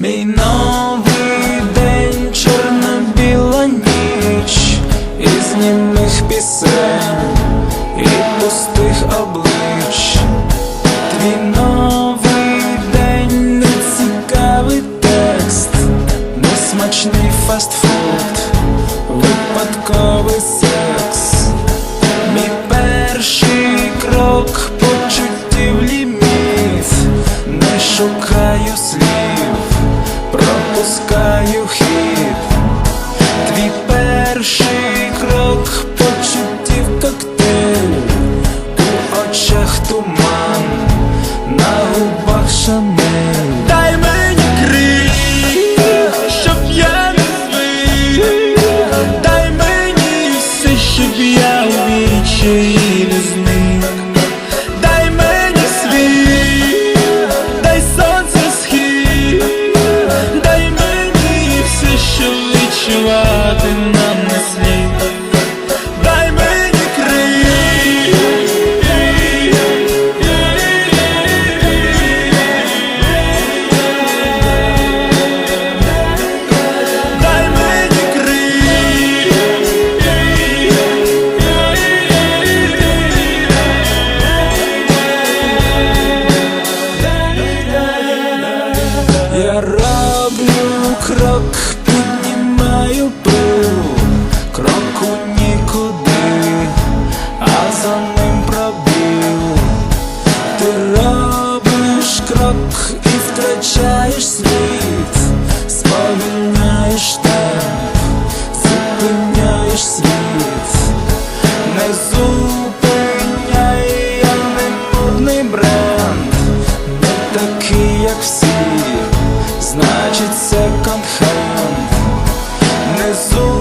Мій новий день, чорно-біла ніч, із німих пісень і пустих облич. Твій новий день, нецікавий текст, несмачний фастфуд, випадковий секс. Пропускаю хід. Твій перший крок почуттів коктейль, у очах туман, на губах шамель. Дай мені криль, щоб я не Дай мені все, щоб я у вічі не зник відчувати нам не слід. Дай мені криль Дай мені криль Я роблю крок, піднімаю пил Кроку нікуди, а за ним пробіл. Ти робиш крок і втрачаєш світ, сповільняєш темп, зупиняєш світ, не зупиняй, я не модний бренд, не такий, як всі, значить секонд-хенд Не зупиняй,